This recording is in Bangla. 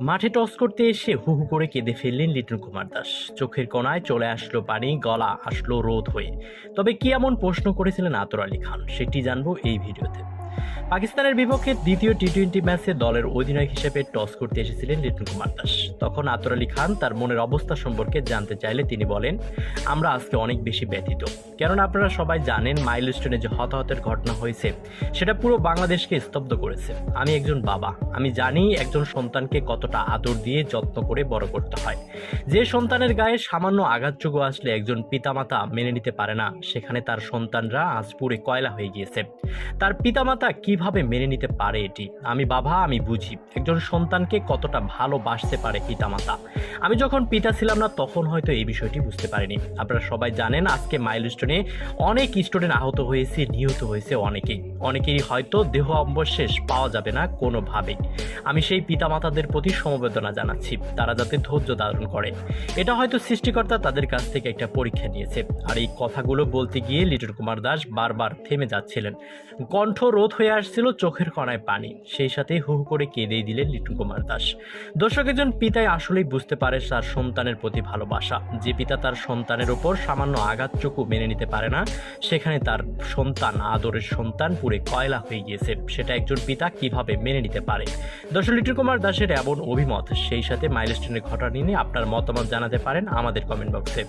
মাঠে টস করতে এসে হু হু করে কেঁদে ফেললেন লিটন কুমার দাস। চোখের কোনায় চলে আসলো পানি, গলা আসলো রোদ হয়ে। তবে কি এমন প্রশ্ন করেছিলেন আতর আলী খান, সেটি জানব এই ভিডিওতে। পাকিস্তানের বিপক্ষে দ্বিতীয় টি টোয়েন্টি ম্যাচে দলের অধিনায়ক হিসেবে টস করতে এসেছিলেন লিটন কুমার দাস। তখন আতর আলী খান তার মনের অবস্থা সম্পর্কে জানতে চাইলে তিনি বলেন, আমরা আজকে অনেক বেশি ব্যথিত। কেননা আপনারা সবাই জানেন, মাইলস্টোনে যে হতাহতের ঘটনা হয়েছে, সেটা পুরো বাংলাদেশকে স্তব্ধ করেছে। আমি একজন বাবা। আমি জানি একজন সন্তানকে কতটা আদর দিয়ে যত্ন করে বড় করতে হয়। যে সন্তানের গায়ে সামান্য আঘাতযোগ্য আসলে একজন পিতামাতা মেনে নিতে পারে না। সেখানে তার সন্তানরা আজ পুরে কয়লা হয়ে গিয়েছে। তার পিতামাতা কীভাবে মেনে নিতে পারে এটি? আমি বাবা, আমি বুঝি। একজন সন্তানকে কতটা ভালোবাসতে পারে পিতামাতা? আমি যখন পিতা ছিলাম না, তখন হয়তো এই বিষয়টি বুঝতে পারিনি। আপনারা সবাই জানেন, আজকে মাইলস্টোনে অনেক স্টুডেন্ট আহত হয়েছে, নিহত হয়েছে অনেকেই অনেকেরই হয়তো দেহ অবশেষ পাওয়া যাবে না কোনোভাবেই আমি সেই পিতামাতাদের প্রতি সমবেদনা জানাচ্ছি। তারা যাতে ধৈর্য ধারণ করে। এটা হয়তো সৃষ্টিকর্তা তাদের কাছ থেকে একটা পরীক্ষা নিয়েছে। আর এই কথাগুলো বলতে গিয়ে লিটন কুমার দাস বারবার থেমে যাচ্ছিলেন। কণ্ঠ রোধ হয়ে আসছিল চোখের কণায় পানি। সেই সাথে হু হু করে কেঁদেই দিলেন লিটন কুমার দাস। দর্শক, একজন পিতাই আসলেই বুঝতে পারে তার সন্তানের প্রতি ভালোবাসা। যে পিতা তার সন্তানের ওপর সামান্য আঘাতটুকু মেনে নিতে পারে না, সেখানে তার সন্তান, আদরের সন্তান পুরে কয়লা হয়ে গিয়েছে। সেটা একজন পিতা কীভাবে মেনে নিতে পারে? দর্শক, লিটন কুমার দাসের এমন অভিমত, সেই সাথে মাইলস্টোনের ঘটনা নিয়ে আপনার মতামত জানাতে পারেন আমাদের কমেন্ট বক্সে।